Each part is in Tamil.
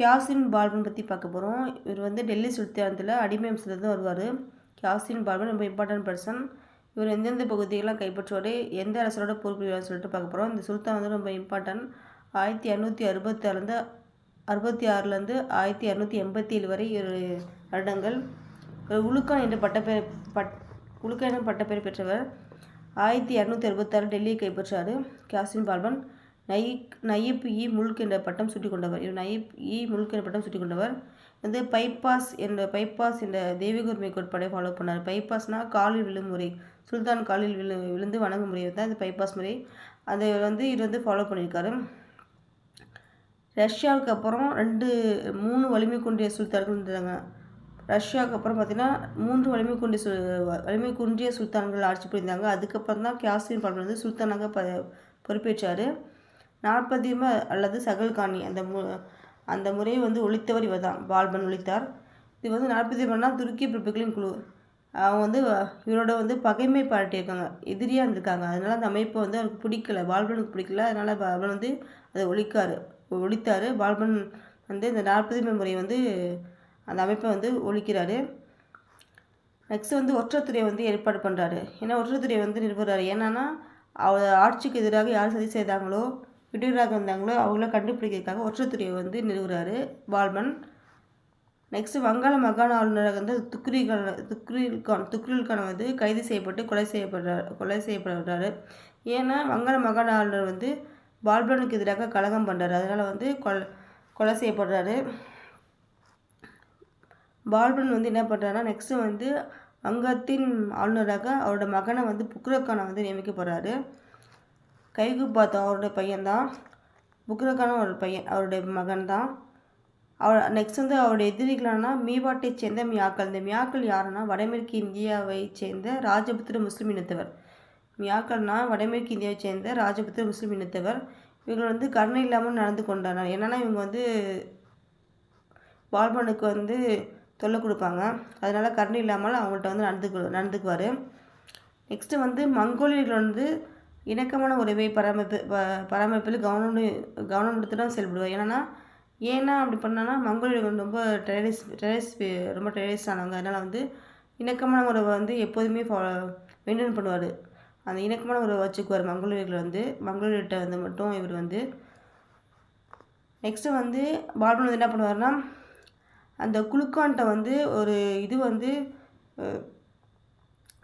கியாசின் பால்பன் பற்றி பார்க்க போகிறோம் இவர் வந்து டெல்லி சுல்தானத்தில் அடிமை அம்சத்துலேருந்து வருவார். கியாசின் பால்பன் ரொம்ப இம்பார்ட்டன்ட் பர்சன் இவர் எந்தெந்த பகுதிகளெலாம் கைப்பற்றுவார் எந்த அரசரோட பொறுப்பு சொல்லிட்டு பார்க்க போகிறோம் இந்த சுல்தான் வந்து ரொம்ப இம்பார்ட்டன்ட் ஆயிரத்தி இரநூத்தி அறுபத்தாறுலேருந்து அறுபத்தி ஆறுலேருந்து ஆயிரத்தி இரநூத்தி எண்பத்தி ஏழு வரை இரு வருடங்கள். இவர் உலுக்கான் என்ற பட்டப்பேர் பட் உலுக்கான் என்ற பட்டப்பேர் பெற்றவர். ஆயிரத்தி இரநூத்தி அறுபத்தாறு டெல்லியை கைப்பற்றார். கியாசின் பால்பன் நயிக் நயிப் இ முல்க் என்ற பட்டம் சுட்டி கொண்டவர் இவர் நயிப் இ முல்க் என்ற பட்டம் சுட்டி கொண்டவர் வந்து பைப்பாஸ் என்ற பைப்பாஸ் என்ற தெய்வீக கோட்பாடை ஃபாலோ பண்ணார். பைப்பாஸ்னால் காலில் விழும் முறை. சுல்தான் காலில் விழு விழுந்து வணங்கும் முறை தான் இந்த பைப்பாஸ் முறை. அதை வந்து இது வந்து ஃபாலோ பண்ணியிருக்காரு. ரஷ்யாவுக்கு அப்புறம் ரெண்டு மூணு வலிமை குன்றிய சுல்தான்கள் இருந்தாங்க ரஷ்யாவுக்கு அப்புறம் பார்த்தீங்கன்னா மூன்று வலிமை குன்றிய சு வலிமை குன்றிய சுல்தான்கள் ஆட்சி புரிந்தாங்க. அதுக்கப்புறம் தான் கியாசின் பால்பன் வந்து சுல்தானாக ப பொறுப்பேற்றார். நாற்பதிம அல்லது சகல்காணி அந்த மு அந்த முறையை வந்து ஒழித்தவர் இவர் தான் பால்பன் ஒழித்தார். இது வந்து நாற்பதிமன்னா துருக்கி பிரபுக்களின் குழு. அவங்க வந்து இவரோட வந்து பகைமை பாராட்டியிருக்காங்க எதிரியாக இருந்திருக்காங்க. அதனால் அந்த அமைப்பை வந்து அவருக்கு பிடிக்கல. பால்பனுக்கு பிடிக்கல. அதனால் பால்பன் வந்து அதை ஒழிக்காரு. ஒழித்தார். பால்பன் வந்து இந்த நாற்பது முறையை வந்து அந்த அமைப்பை வந்து ஒழிக்கிறாரு. நெக்ஸ்ட் வந்து ஒற்றத்துறையை வந்து ஏற்பாடு பண்ணுறாரு ஏன்னா ஒற்றத்துறையை வந்து நிறுவுறாரு. ஏன்னா அவர் ஆட்சிக்கு எதிராக யார் சதி செய்தாங்களோ விடுதலாக வந்தாங்களோ அவங்கள கண்டுபிடிக்கிறதுக்காக ஒற்றத்துறையை வந்து நிறுவுறாரு பால்பன் நெக்ஸ்ட்டு வங்காள மாகாண ஆளுநராக வந்து துக்ரி துக்ரில்கான் துக்ரில்கான் வந்து கைது செய்யப்பட்டு கொலை செய்யப்படுறார் கொலை செய்யப்படுறாரு. ஏன்னா வங்காள மாகாண ஆளுநர் வந்து பால்பனுக்கு எதிராக கலகம் பண்ணுறாரு அதனால் வந்து கொலை கொலை செய்யப்படுறாரு. பால்பன் வந்து என்ன பண்ணுறாருன்னா நெக்ஸ்ட்டு வந்து வங்கத்தின் ஆளுநராக அவரோட மகனை வந்து புக்ரக்கானை வந்து நியமிக்கப்படுறாரு கைகு அவருடைய அவரோட பையன்தான். புக்ரகான ஒரு பையன் அவருடைய மகன் தான் அவர் நெக்ஸ்ட் வந்து அவருடைய எதிரிகளானா மீவாட்டை சேர்ந்த மியாக்கள். இந்த மியாக்கள் யாருன்னா வடமேற்கு இந்தியாவை சேர்ந்த ராஜபுத்திர முஸ்லீம் இனத்தவர். மியாக்கள்னா வடமேற்கு இந்தியாவை சேர்ந்த ராஜபுத்திர முஸ்லீம் இனத்தவர். இவங்க வந்து கருணை இல்லாமல் நடந்து கொண்டாங்க என்னென்னா இவங்க வந்து பால்பனுக்கு வந்து தொல்லை கொடுப்பாங்க. அதனால் கருணை இல்லாமல் அவங்கள்ட்ட வந்து நடந்துக்கு நடந்துக்குவார். நெக்ஸ்ட்டு வந்து மங்கோலியர்கள் வந்து இணக்கமான உறவை பராமரிப்பு பராமரிப்பில் கவனம் கவனம் எடுத்து தான் செயல்படுவார். ஏன்னா ஏன்னா அப்படி பண்ணான்னா மங்கோலியர்கள் ரொம்ப டெரரிஸ் டெரரிஸ் ரொம்ப டெரரிஸ் ஆனவங்க. அதனால் வந்து இணக்கமான உறவை வந்து எப்போதுமே ஃபா மெயின்டைன் பண்ணுவார். அந்த இணக்கமான உறவை வச்சுக்குவார் மங்கோலியர்கள் வந்து. மங்களூர்கிட்ட வந்து மட்டும் இவர் வந்து நெக்ஸ்ட்டு வந்து பால்பன் வந்து என்ன பண்ணுவார்னா அந்த குளுக்கான்ட்ட வந்து ஒரு இது வந்து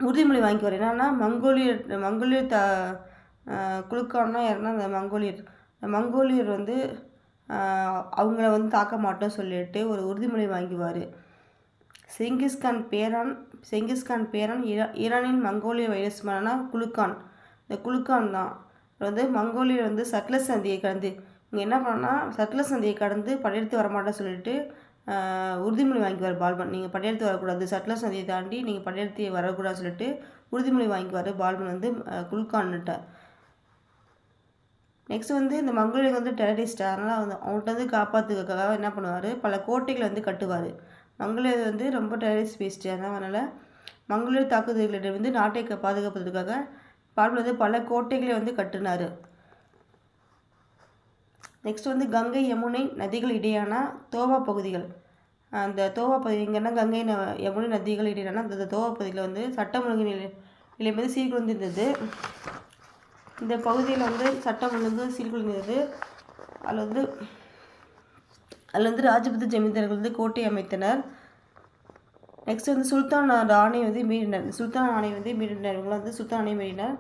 உறுதிமொழி வாங்கிக்குவார். என்னென்னா மங்கோலியர் மங்கோலியர் த குளுக்கான்னா யாருன்னா அந்த மங்கோலியர். மங்கோலியர் வந்து அவங்கள வந்து தாக்க மாட்டோம் சொல்லிட்டு ஒரு உறுதிமொழி வாங்கிவார் செங்கிஸ்கான் பேரான் செங்கிஸ்கான் பேரான் ஈரா ஈரானின் மங்கோலிய வைரஸ்மானா குலுக்கான் இந்த குலுக்கான் தான். வந்து மங்கோலியர் வந்து சட்லஸ் சந்தியை கடந்து இங்கே என்ன பண்ணால் சட்லஸ் சந்தியை கடந்து படையெடுத்து வரமாட்டேன்னு சொல்லிட்டு உறுதிமொழி வாங்கிக்குவார் பால்பன் நீங்கள் படையெடுத்து வரக்கூடாது சட்லஸ் நதியை தாண்டி நீங்கள் படையெடுத்து வரக்கூடாதுன்னு சொல்லிட்டு உறுதிமொழி வாங்கிக்குவார் பால்பன் வந்து குல்கான்கிட்ட. நெக்ஸ்ட் வந்து இந்த மங்கோலியர்கள் வந்து டெரரிஸ்ட் அதனால் வந்து அவங்கள்ட்ட வந்து காப்பாற்றுக்காக என்ன பண்ணுவார் பல கோட்டைகளை வந்து கட்டுவார். மங்கோலியர் வந்து ரொம்ப டெரரிஸ்ட் பேஸ்ட்டு அதனால் மங்கோலியர் தாக்குதல்களிடம் வந்து நாட்டை பாதுகாப்பதற்காக பால்பன் வந்து பல கோட்டைகளை வந்து கட்டினார். நெக்ஸ்ட் வந்து கங்கை யமுனை நதிகள் இடையான தோவா பகுதிகள். அந்த தோவா பகுதி எங்கன்னா கங்கை ந யமுனை நதிகள் இடையான அந்த தோவா பகுதியில் வந்து சட்டம் ஒழுங்கு நிலை நிலை வந்து சீர்குலைந்திருந்தது இந்த பகுதியில் வந்து சட்டம் ஒழுங்கு சீர்குலைந்தது. அதில் வந்து அதில் வந்து ராஜபுத்த ஜமீன்தார்கள் வந்து கோட்டை அமைத்தனர். நெக்ஸ்ட் வந்து சுல்தான் ஆணை வந்து மீறினர். சுல்தான் ஆணை வந்து மீறினர். இவங்களாம் வந்து சுல்தான் ஆணை மீறினர்.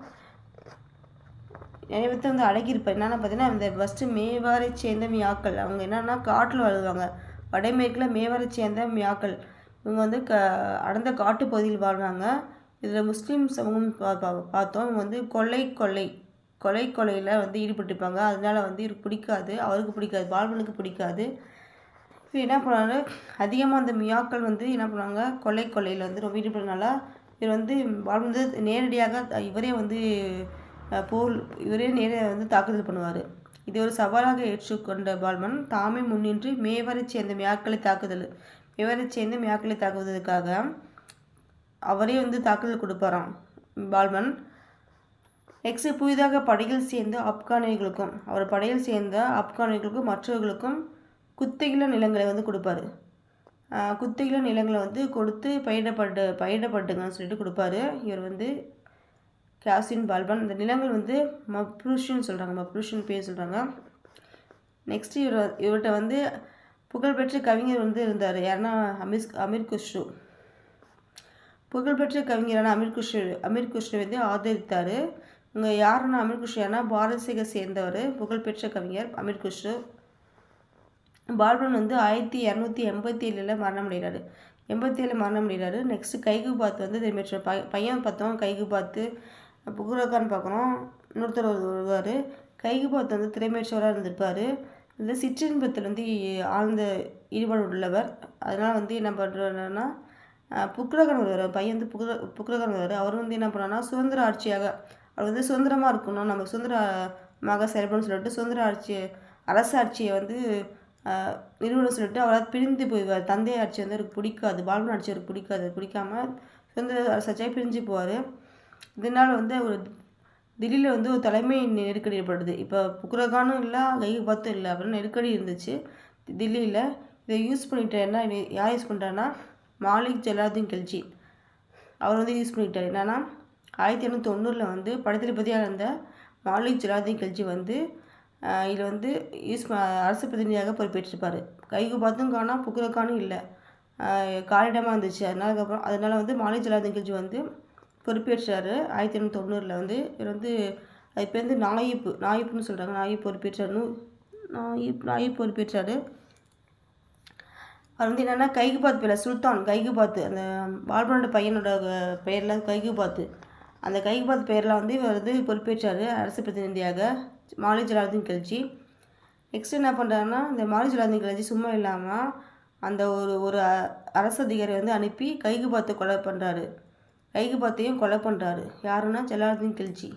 நிறைய பேர்த்த வந்து அடங்கியிருப்பார் என்னென்னா பார்த்தீங்கன்னா இந்த ஃபஸ்ட்டு மேவாரை சேர்ந்த மியாக்கள் அவங்க என்னென்னா காட்டில் வாழ்வாங்க. வடமேற்கில் மேவாரை சேர்ந்த மியாக்கள் இவங்க வந்து க அடர்ந்த காட்டு பகுதியில் வாழ்வாங்க இதில் முஸ்லீம் சமூகம் பார்த்தோம். இவங்க வந்து கொள்ளை கொள்ளை கொலை கொலையில் வந்து ஈடுபட்டிருப்பாங்க. அதனால வந்து இவருக்கு பிடிக்காது அவருக்கு பிடிக்காது பால்வனுக்கு பிடிக்காது. இப்போ என்ன பண்ணுவாங்க? அதிகமாக அந்த மியாக்கள் வந்து என்ன பண்ணுவாங்க? கொலை கொலையில் வந்து ரொம்ப ஈடுபடுறதுனால இவர் வந்து பால்வன் வந்து நேரடியாக இவரே வந்து போல் இவரே நேர வந்து தாக்குதல் பண்ணுவார். இதை ஒரு சவாலாக ஏற்றுக்கொண்ட பால்மன் தாமே முன்னின்று மேவரை சேர்ந்த மியாக்களை தாக்குதல் மேவரை சேர்ந்த மியாக்களை தாக்குவதற்காக அவரே வந்து தாக்குதல் கொடுப்பாராம். பால்மன் நெக்ஸ்ட் புதிதாக படையில் சேர்ந்த ஆப்கானியர்களுக்கும் அவர் படையில் சேர்ந்த ஆப்கானியர்களுக்கும் மற்றவர்களுக்கும் குத்தகில நிலங்களை வந்து கொடுப்பாரு. குத்தகில நிலங்களை வந்து கொடுத்து பயிரிடப்பட்டு பயிரிடப்பட்டுங்கன்னு சொல்லிட்டு கொடுப்பாரு. இவர் வந்து கேசின் பால்பன் இந்த நிலங்கள் வந்து மப்ரூஷன் சொல்கிறாங்க மப்ரூஷன் பேர் சொல்கிறாங்க நெக்ஸ்ட் இவர் இவர்கிட்ட வந்து புகழ்பெற்ற கவிஞர் வந்து இருந்தார். யாருன்னா அமிஸ் அமீர் குஷ்ரு. புகழ்பெற்ற கவிஞரான அமீர் குஷ்ரு அமீர் குஷ்ரு வந்து ஆதரித்தார். இங்கே யாருன்னா அமீர் குஷ்ரு யாருன்னா பாரசீக சேர்ந்தவர் புகழ்பெற்ற கவிஞர் அமீர் குஷ்ரு. பால்பன் வந்து ஆயிரத்தி இரநூத்தி எண்பத்தி ஏழில் மரணம் அடைகிறாரு. எண்பத்தி ஏழு மரணம் அடைகிறாரு. நெக்ஸ்ட்டு கைகு பாத்து வந்து திரும்பிட்டு பை பையன் பார்த்தோம் கைகு பாத்து புகுரக்கான்னு பார்க்குறோம். இன்னொருத்தர் வருவார். கைகு பார்த்து வந்து திரைமேற்றவராக இருந்திருப்பார். இந்த சிற்றின்பத்தில் வந்து ஆழ்ந்த ஈடுபாடு உள்ளவர். அதனால் வந்து என்ன பண்ணுறாருன்னா புக்ரகன் வருவார். பையன் வந்து புக்ர புக்ரகன் வருவார். அவர் வந்து என்ன பண்ணான்னா சுதந்திர ஆட்சியாக அவர் வந்து சுதந்திரமாக இருக்கணும். நம்ம சுதந்திரமாக செயல்படணும்னு சொல்லிட்டு சுதந்திர ஆட்சி அரசாட்சியை வந்து நிறுவனம் சொல்லிட்டு அவரால் பிரிந்து போய்வார் தந்தை ஆட்சி வந்து அவருக்கு பிடிக்காது. பால்வன் ஆட்சி அவருக்கு பிடிக்காது. பிடிக்காம சுதந்திர அரசாட்சியாக பிரிஞ்சு போவார். இதனால் வந்து ஒரு தில்லியில் வந்து ஒரு தலைமை நெருக்கடி ஏற்படுது. இப்போ புக்ரகானும் இல்லை கை பத்தும் இல்லை அப்படின்னு நெருக்கடி இருந்துச்சு. தில்லியில் இதை யூஸ் பண்ணிட்டேன்னா என்ன யார் யூஸ் பண்ணுறான்னா மாலிக் ஜலாலுதீன் கெல்ஜி. அவர் வந்து யூஸ் பண்ணிக்கிட்டார் என்னென்னா ஆயிரத்தி எண்ணூற்றி தொண்ணூறில் வந்து படைத்தளபதியாக இருந்த மாலிக் ஜலாலுதீன் கெல்ஜி வந்து இதில் வந்து யூஸ் அரசு பிரதிநிதியாக பொறுப்பேற்றிருப்பார். கைக்கு பார்த்தும் காணா புக்குரக்கானும் இல்லை. காலிடமாக இருந்துச்சு. அதனால அதுக்கப்புறம் அதனால் வந்து மாலிக் ஜலாலுதீன் கெல்ஜி வந்து பொறுப்பேற்றார். ஆயிரத்தி எண்ணூற்றி தொண்ணூறில் வந்து இவர் வந்து அது பேர் வந்து நாயிப்பு நாயிப்புன்னு சொல்கிறாங்க நாயிப் பொறுப்பேற்றார். நாயிப் நாயிப் பொறுப்பேற்றார். அவர் வந்து என்னென்னா கைகுபாத் பேரில் சுல்தான் கைகுபாத்து அந்த பால்பனோட பையனோட பெயரில் கைகுபாத்து அந்த கைகுபாத் பெயரில் வந்து இவர் வந்து பொறுப்பேற்றார் அரசு பிரதிநிதியாக மாலி ஜலாலுதீன் கல்ஜி நெக்ஸ்ட் என்ன பண்ணுறாருன்னா இந்த மாலி ஜலாலுதீன் கல்ஜி சும்மா இல்லாமல் அந்த ஒரு ஒரு அரசு அதிகாரி வந்து அனுப்பி கைகுபாத்து கொலை பண்ணுறாரு ஐகுபாத்தையும் கொலை பண்ணுறாரு யாருன்னா ஜலாலுதீன் கில்ஜி.